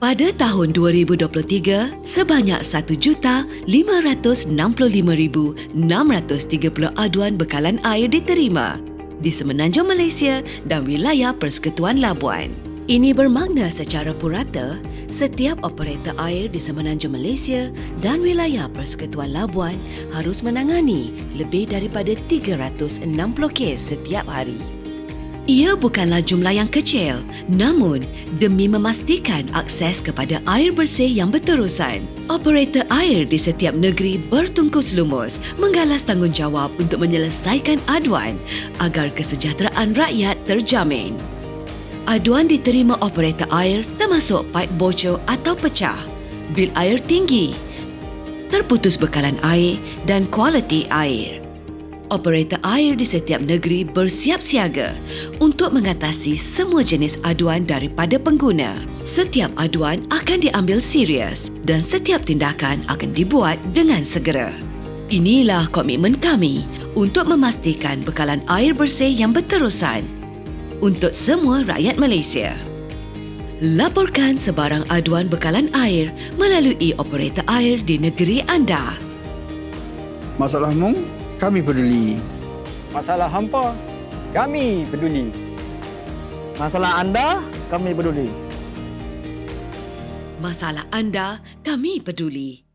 Pada tahun 2023, sebanyak 1,565,630 aduan bekalan air diterima di Semenanjung Malaysia dan wilayah Persekutuan Labuan. Ini bermakna secara purata, setiap operator air di Semenanjung Malaysia dan wilayah Persekutuan Labuan harus menangani lebih daripada 360 kes setiap hari. Ia bukanlah jumlah yang kecil, namun demi memastikan akses kepada air bersih yang berterusan, operator air di setiap negeri bertungkus lumus menggalas tanggungjawab untuk menyelesaikan aduan agar kesejahteraan rakyat terjamin. Aduan diterima operator air termasuk paip bocor atau pecah, bil air tinggi, terputus bekalan air dan kualiti air operator air di setiap negeri bersiap siaga untuk mengatasi semua jenis aduan daripada pengguna. Setiap aduan akan diambil serius dan setiap tindakan akan dibuat dengan segera. Inilah komitmen kami untuk memastikan bekalan air bersih yang berterusan untuk semua rakyat Malaysia. Laporkan sebarang aduan bekalan air melalui operator air di negeri anda. Masalahmu, kami peduli. Masalah hampa, kami peduli. Masalah anda, kami peduli. Masalah anda, kami peduli.